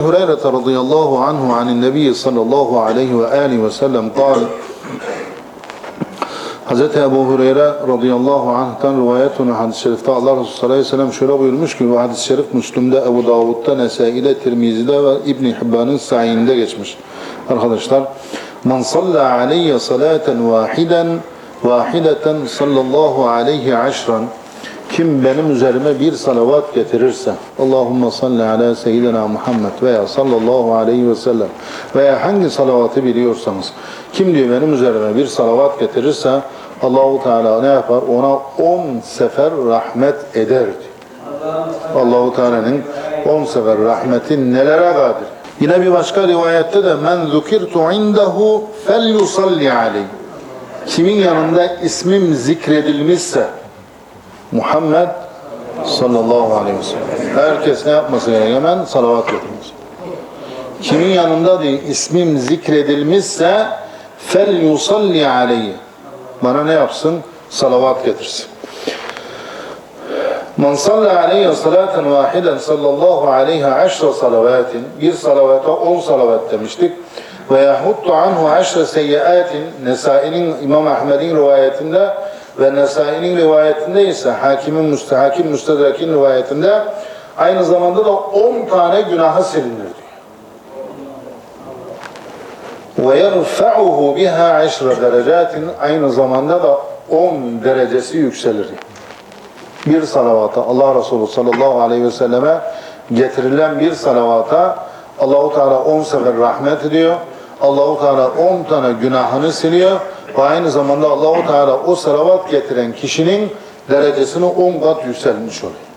هريرة رضي الله عنه عن النبي صلى الله عليه وآله وسلم قال Hz. Ebu Hureyre radıyallahu anh'tan rivayet olan hadis-i şerifte Allah Resulü sallallahu aleyhi ve sellem şöyle buyurmuş ki bu hadis-i şerif Müslüm'de, Ebu Davud'da, Nesai'de, Tirmizi'de ve İbn Hibban'ın sayinde geçmiş. Arkadaşlar Man salla aleyye salaten vahiden vahideten sallallahu aleyhi aşran kim benim üzerime bir salavat getirirse Allahümme salli ala seyyidina Muhammed veya sallallahu aleyhi ve sellem veya hangi salavatı biliyorsanız kim diyor benim üzerime bir salavat getirirse Allahu Teala ne yapar? Ona on sefer rahmet eder diyor. Allahu Teala'nın on sefer rahmeti nelere kadir? Yine bir başka rivayette de men zukirtu indehu fel yusalli aleyh. Kimin yanında ismim zikredilmişse Muhammed sallallahu aleyhi ve sellem. Herkes ne yapması gerekiyor? Hemen salavat getirmesi. Kimin yanında değil, ismim zikredilmişse fel yusalli aleyhi. Bana ne yapsın? Salavat getirsin. Man salla aleyhi salaten vahiden sallallahu aleyhi aşra salavatin bir salavata on salavat demiştik ve yahuttu anhu aşra seyyiatin Nesai'nin İmam Ahmed'in rivayetinde ve Nesai'nin rivayetinde ise Hakimin Müstehakim Müstedrak'in rivayetinde aynı zamanda da 10 tane günahı silinir diyor. Ve yerfa'uhu biha aşra derecatin aynı zamanda da 10 derecesi yükselir. Bir salavata Allah Resulü sallallahu aleyhi ve selleme getirilen bir salavata Allahu Teala 10 sefer rahmet ediyor. Allahu Teala 10 tane günahını siliyor ve aynı zamanda Allahu Teala o salavat getiren kişinin derecesini 10 kat yükselmiş oluyor.